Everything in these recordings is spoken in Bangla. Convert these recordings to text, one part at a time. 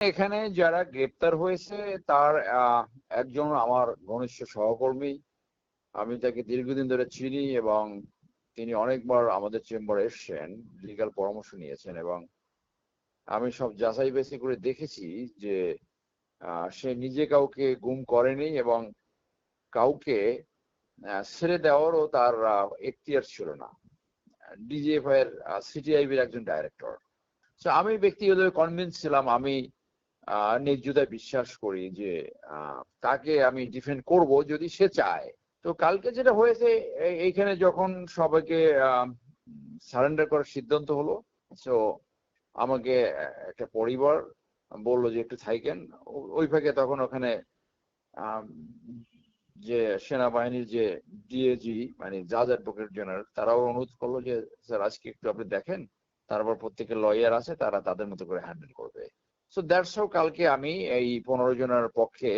এখানে যারা গ্রেপ্তার হয়েছে, তার একজন আমার ঘনিষ্ঠ সহকর্মী, আমি তাকে দীর্ঘদিন ধরে চিনি এবং তিনি অনেকবার আমাদের চেম্বারে এসেছেন লিগাল পরামর্শ নিয়েছেন এবং আমি সব যাচাই বাছাই করে দেখেছি যে সে নিজে কাউকে গুম করেনি এবং কাউকে ছেড়ে দেওয়ারও তার এখতিয়ার ছিল না। ডিজিএফআই এর সিটিআইবির একজন ডাইরেক্টর আমি ব্যক্তিগতভাবে কনভিন্স ছিলাম, আমি ন্যায্যতায় বিশ্বাস করি যে তাকে আমি ডিফেন্ড করব যদি সে চায়। তো কালকে যেটা হয়েছে এইখানে যখন সবাইকে সারেন্ডার করার সিদ্ধান্ত হলো তো আমাকে একটা পরিবার বলল যে একটু থাইকেন ওই ফাঁকে তখন ওখানে যে সেনাবাহিনীর যে ডিএজি মানে জাজ অ্যাডভোকেট জেনারেল তারাও অনুরোধ করল যে স্যার আজকে একটু আপনি দেখেন, তারপর প্রত্যেকের লয়ার আছে, তারা তাদের মতো করে হ্যান্ডেল করবে। সো দ্যাটস হাউ কালকে আমি এই পনেরো জনের পক্ষে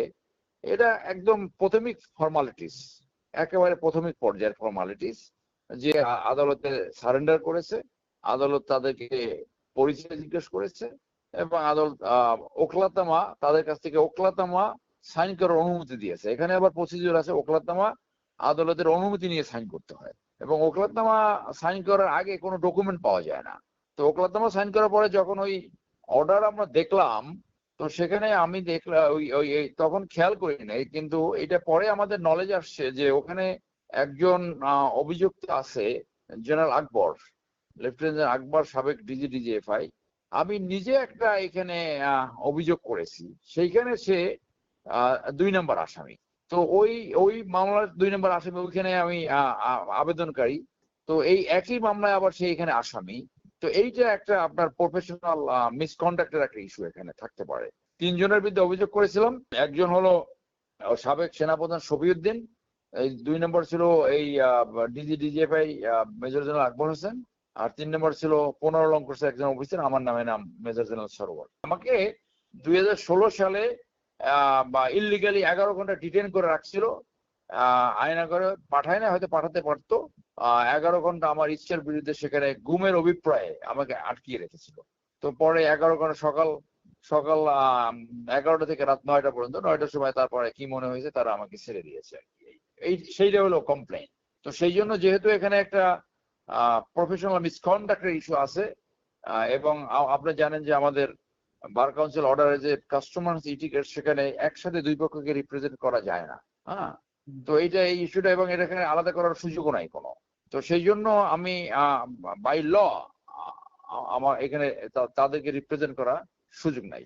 এটা একদম প্রাথমিক ফর্মালিটিস একেবারে প্রথমিক পর্যায়ের ফর্মালিটিস যে আদালতে সারেন্ডার করেছে, আদালত তাদেরকে পরিচয় জিজ্ঞেস করেছে এবং আদালত ওকলাতামা তাদের কাছ থেকে ওকলাতামা সাইন করার অনুমতি দিয়েছে। এখানে আবার প্রসিডিউর আছে, ওকলাতামা আদালতের অনুমতি নিয়ে সাইন করতে হয় এবং ওকলাতামা সাইন করার আগে কোনো ডকুমেন্ট পাওয়া যায় না। তো ওকলাতামা সাইন করার পরে যখন ওই অর্ডার আমরা দেখলাম, তো সেখানে আমি দেখলাম ওই ওই তখন খেয়াল করি নাই, কিন্তু এটা পরে আমাদের নলেজ আসছে যে ওখানে একজন অভিযুক্ত আছে, জেনারেল আকবর লেফটেন্যান্ট আকবর, সাবেক ডিজি ডিজিএফআই আমি নিজে একটা এখানে অভিযোগ করেছি, সেইখানে সে দুই নম্বর আসামি। তো ওই ওই মামলার দুই নম্বর আসামি ওইখানে আমি আবেদনকারী। তো এই একই মামলায় আবার সে এখানে আসামি। তো এইটা একটা আপনার প্রফেশনাল মিসকন্ডাক্টের একটা ইস্যু এখানে থাকতে পারে। তিনজনের বিরুদ্ধে অভিযোগ করেছিলাম। একজন হলো সাবেক সেনাপ্রধান শফিউদ্দিন, এই দুই নম্বর ছিল এই DG, DGFI major general Akbar Hossain, আর তিন নম্বর ছিল পনেরো লং কোর্সের একজন অফিসার আমার নামে নাম মেজর জেনারেল সরোবর। আমাকে দুই হাজার ষোলো সালে বা ইলিগালি এগারো ঘণ্টা ডিটেন করে রাখছিল। আয়না করে পাঠায় না হয়তো পাঠাতে পারতো। এগারো ঘণ্টা আমার ইচ্ছার বিরুদ্ধে সেখানে গুমের অভিপ্রায়ে আমাকে আটকিয়ে রেখেছিল। তো পরে এগারো ঘণ্টা সকাল সকাল এগারোটা থেকে রাত নয়টা পর্যন্ত নয়টার সময় তারপরে কি মনে হয়েছে তারা আমাকে ছেড়ে দিয়েছে আর কি। এই সেইটা হলো কমপ্লেন তো সেই জন্য যেহেতু এখানে একটা প্রফেশনাল মিসকন্ডাক্টের ইস্যু আছে এবং আপনি জানেন যে আমাদের বার কাউন্সিল অর্ডারে যে কাস্টমার ইটিকেট সেখানে একসাথে দুই পক্ষকে রিপ্রেজেন্ট করা যায় না। হ্যাঁ? তো এইটা এই ইস্যুটা এবং এটা এখানে আলাদা করার সুযোগও নাই কোনো। তো সেই জন্য আমি বাই ল আমার এখানে তাদেরকে রিপ্রেজেন্ট করা সুযোগ নাই।